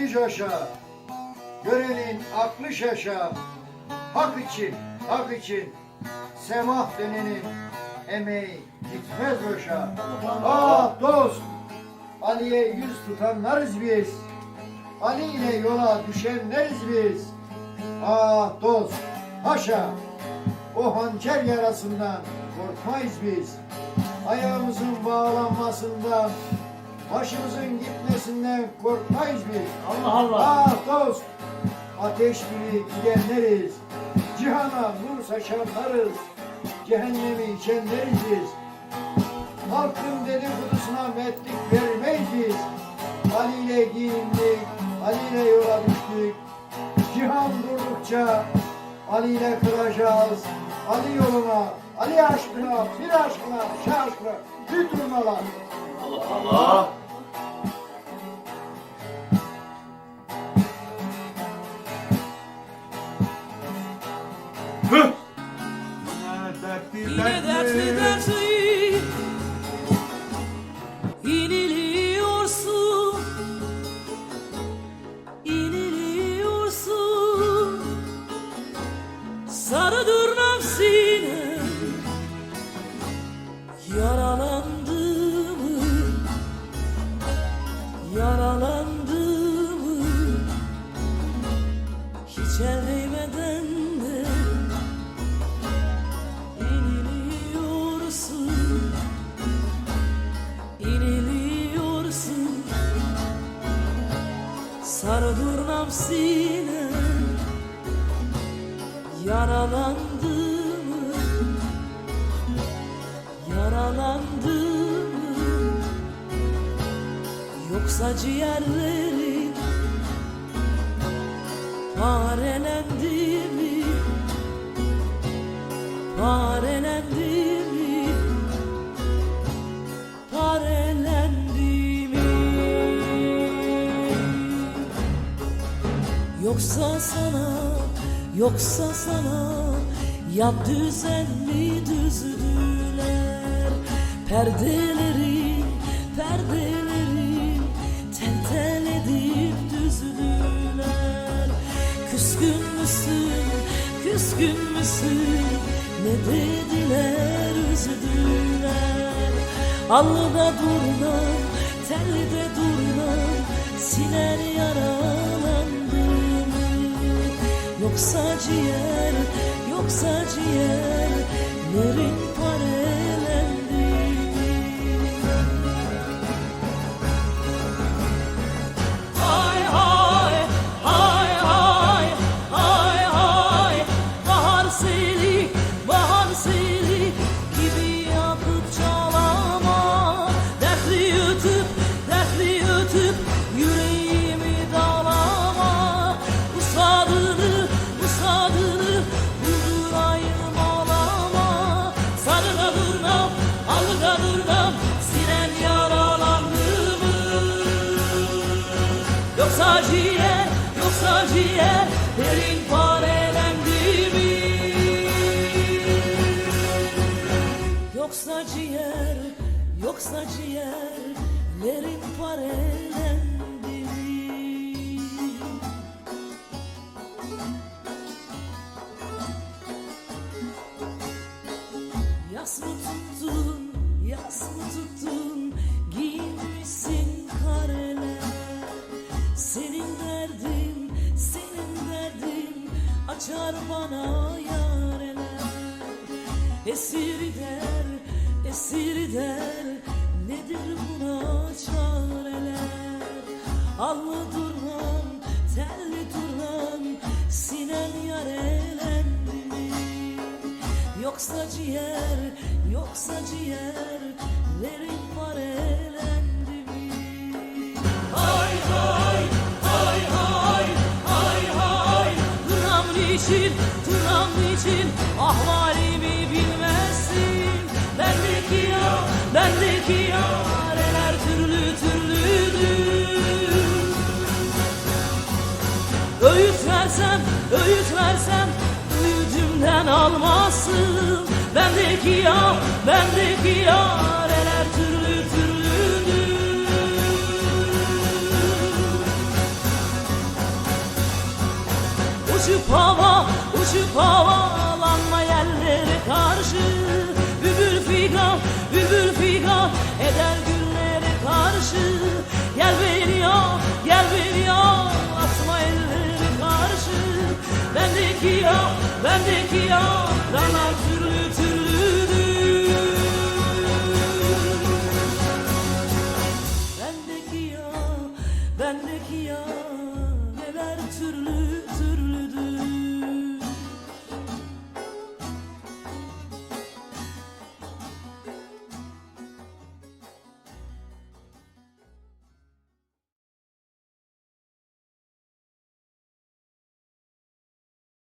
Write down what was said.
dili coşa, görenin aklı şaşa, hak için, hak için, semah dönenin emeği gitmez boşa. Ah dost, Ali'ye yüz tutanlarız biz, Ali ile yola düşenleriz biz. Ah dost, haşa, o hançer yarasından korkmayız biz. Ayağımızın bağlanmasından, başımızın gitmesinden korkmayız biz. Allah Allah. Ah dost, ateş gibi gidenleriz. Cihana nur saçanlarız. Cehennemi içenleriz biz. Halkın dedikodusuna metlik vermeyiz biz. Ali ile giyindik, Ali ile yola düştük. Cihan durdukça Ali ile kıracağız. Ali yoluna, Ali aşkına, bir aşkına, şah aşkına, bir durmalar. Allah Allah. Sarı durnam sine Yaralandı mı? Yaralandı mı? Yoksa ciğerlerin Parelendi mi? Parelendi Yoksa sana, yoksa sana Yap düzenli düzdüler Perdeleri, perdeleri Tel tel edip düzdüler Küskün müsün, küskün müsün? Ne dediler üzdüler Allıda durmam, telde Yoksa ciğer, yoksa yoksa ciğerlerin parelendi mi? Yas mı tuttun, yas mı tuttun? Giyinmişsin kareler. Senin derdin, senin derdin Açar bana yareler. Esir der, esir der Allı durmam, telli durmam Sinen yarelendi mi? Yoksa ciğer, yoksa ciğerlerin parelendi mi? Hay hay, hay hay, hay hay Duram niçin, duram niçin Ahvalimi Sendeki yar, bendeki yareler türlü türlüdür. Uçup hava, uçup havalanma yerlere karşı Bülbül figan, bülbül figan eder günlere karşı. Gel beni yar, gel beni yar, atma elleri karşı. Bendeki yar, bendeki yar 내 기억